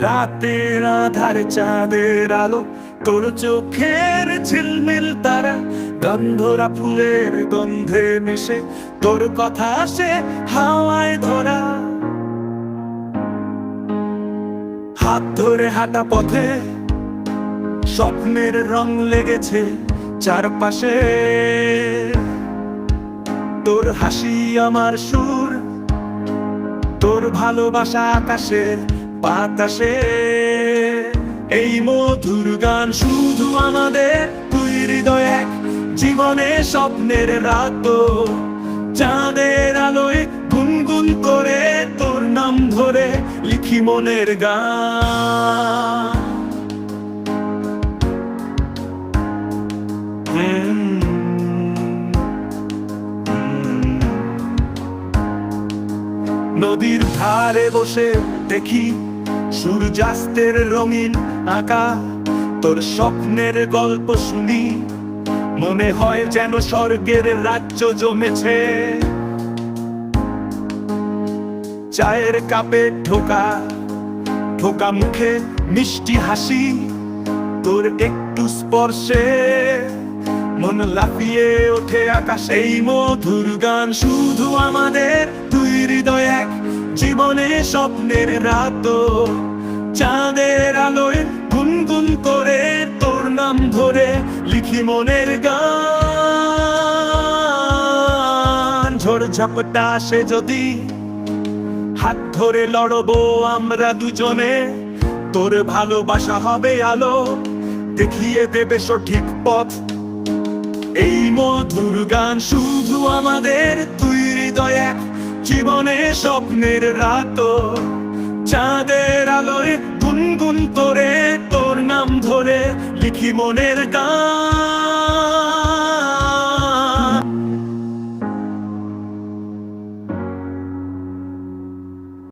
রাতের আধার চাঁদের আলো, তোর চোখের ঝিলমিল তারা, গন্ধরা ফুলের গন্ধে মিশে, তোর কথা আসে হাওয়ায় ধরা। হাত ধরে হাঁটা পথে, স্বপ্নের রং লেগেছে চারপাশে। তোর হাসি আমার সুর, তোর ভালোবাসা আকাশে বাতাসে, এই মধুর গান শুধু আমাদের তুই হৃদয় এক। জীবনে স্বপ্নের রাত চাঁদের আলোয় গুনগুন করে তোর নাম ধরে লিখি মনের গান। নদীর ধারে বসে দেখি সূর্যাস্তের রঙিন আঁকা তোর স্বপ্নের গল্প শুনি, মনে হয় যেন স্বর্গের রাজ্য জমেছে। চায়ের কাপে ঢোকা ঢোকা মুখে মিষ্টি হাসি। তোর একটু স্পর্শে মন লাফিয়ে ওঠে আকাশ। এই মধুর গান শুধু আমাদের তুই জীবনে স্বপ্নের রাত। চাঁদের আলোয় গুনগুন করে তোর নাম ধরে লিখি মনের গান। ঝড় ঝাপটা আসে যদি হাত ধরে লড়বো আমরা দুজনে। তোর ভালোবাসা হবে আলো, দেখিয়ে দেবে সঠিক পথ। এই মধুর গান শুধু আমাদের, তুই হৃদয় এক জীবনে স্বপ্নের রাত। চাঁদের আলোয় গুনগুন করে তোর নাম ধরে লিখি মনের গান।